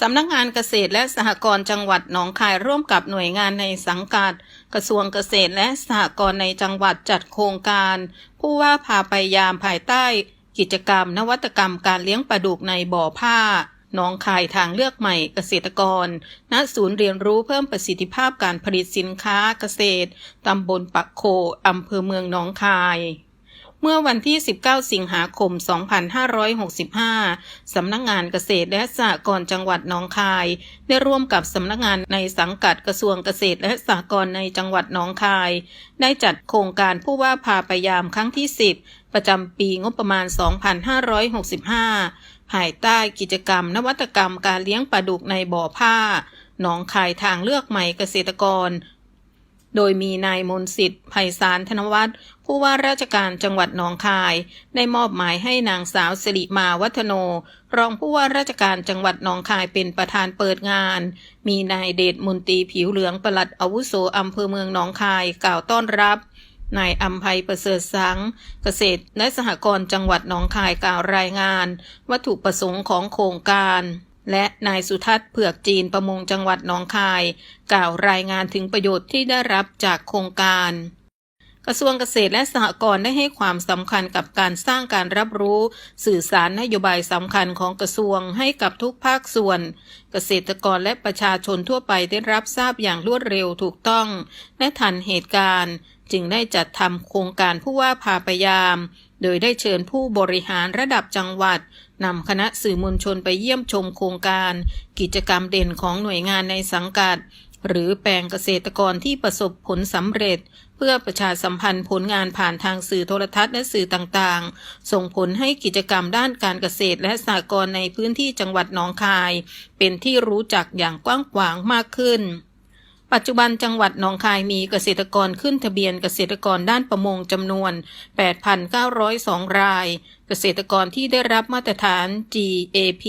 สำนักงานเกษตรและสหกรณ์จังหวัดหนองคายร่วมกับหน่วยงานในสังกัด กระทรวงเกษตรและสหกรณ์ในจังหวัดจัดโครงการ ผู้ว่าพาไปยามภายใต้ กิจกรรม นวัตกรรมการเลี้ยงปลาดุกในบ่อผ้าหนองคายทางเลือกใหม่เกษตรกร ณ ศูนย์เรียนรู้เพิ่มประสิทธิภาพการผลิตสินค้าเกษตร ตำบลปักโค อำเภอเมืองหนองคาย เมื่อวันที่ 19 สิงหาคม 2565 สำนักงานเกษตรและสหกรณ์จังหวัดหนองคาย ได้ร่วมกับสำนักงานในสังกัดกระทรวงเกษตรและสหกรณ์ในจังหวัดหนองคาย ได้จัดโครงการผู้ว่าพาไปยามครั้งที่ 10 ประจำปีงบประมาณ 2565 ภายใต้กิจกรรมนวัตกรรมการเลี้ยงปลาดุกในบ่อผ้าหนองคายทางเลือกใหม่เกษตรกร โดยมีนายมนสิทธิ์ไพศาลธนวัฒน์ผู้ว่าราชการจังหวัดหนองคาย ได้มอบหมายให้นางสาวสิริมาวัฒโน รองผู้ว่าราชการจังหวัดหนองคายเป็นประธานเปิดงาน มีนายเดชมนตรีผิวเหลืองปลัดอาวุโสอำเภอเมืองหนองคายกล่าวต้อนรับนายอัมภัยประเสริฐสัง เกษตรและสหกรณ์จังหวัดหนองคายกล่าวรายงาน วัตถุประสงค์ของโครงการ และนายสุทัศน์เผือกจีนประมงจังหวัดหนองคาย กล่าวรายงานถึงประโยชน์ที่ได้รับจากโครงการ กระทรวงเกษตรและสหกรณ์ได้ให้ความสำคัญกับการสร้างการรับรู้ สื่อสารนโยบายสำคัญของกระทรวงให้กับทุกภาคส่วน เกษตรกรและประชาชนทั่วไปได้รับทราบอย่างรวดเร็วถูกต้อง และทันเหตุการณ์ จึงได้จัดทำโครงการผู้ว่าพาไปยามโดยได้เชิญผู้บริหารระดับจังหวัดนำคณะสื่อมวลชนไปเยี่ยมชมโครงการ กิจกรรมเด่นของหน่วยงานในสังกัด หรือแปลงเกษตรกรที่ประสบผลสำเร็จ เพื่อประชาสัมพันธ์ผลงานผ่านทางสื่อโทรทัศน์และสื่อต่างๆ ส่งผลให้กิจกรรมด้านการเกษตรและสหกรณ์ในพื้นที่จังหวัดหนองคาย เป็นที่รู้จักอย่างกว้างขวางมากขึ้น ปัจจุบันจังหวัดหนองคายมีเกษตรกรขึ้นทะเบียนเกษตรกรด้านประมงจำนวน 8,902 ราย เกษตรกรที่ได้รับมาตรฐาน GAP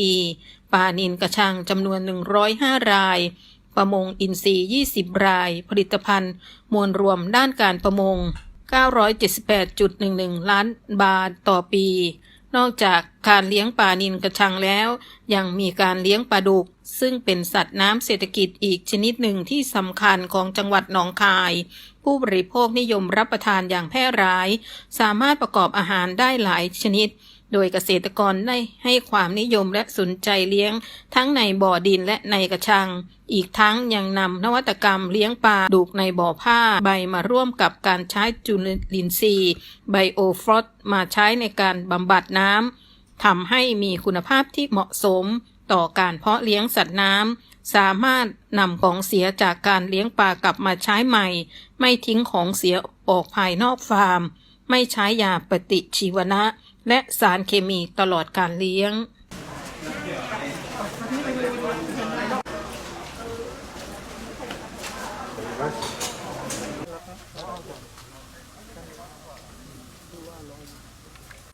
ปลานินกระชังจำนวน 105 ราย ประมงอินทรีย์ 20 ราย ผลิตภัณฑ์ มวลรวมด้านการประมง 978.11 ล้านบาทต่อปี นอกจากการเลี้ยงปลานินกระชังแล้ว ยังมีการเลี้ยงปลาดุก ซึ่งเป็นสัตว์น้ำเศรษฐกิจอีกชนิดหนึ่งที่สำคัญของจังหวัดหนองคาย ผู้บริโภคนิยมรับประทานอย่างแพร่หลาย สามารถประกอบอาหารได้หลายชนิด โดยเกษตรกรได้ให้ความนิยมและสนใจเลี้ยง ทั้งในบ่อดินและในกระชัง อีกทั้งยังนำนวัตกรรมเลี้ยงปลาดุกในบ่อผ้าใบมาร่วมกับการใช้จุลินทรีย์ไบโอฟลอตมาใช้ในการบำบัดน้ำทำให้มีคุณภาพที่เหมาะสม ต่อการเพาะเลี้ยงสัตว์น้ำสามารถนำของเสียจากการเลี้ยงปลากลับมาใช้ใหม่ ไม่ทิ้งของเสียออกภายนอกฟาร์ม ไม่ใช้ยาปฏิชีวนะ และสารเคมีตลอดการเลี้ยง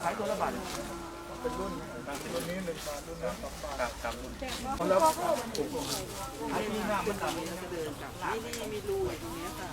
ขายตัวละบาทเป็นรุ่นรุ่นนี้หนึ่งบาทรุ่นนั้นสองบาทครับครับแล้วขายที่หน้ามันดำนี่จะเดินกลับนี่นี่มีรูตรงนี้ค่ะ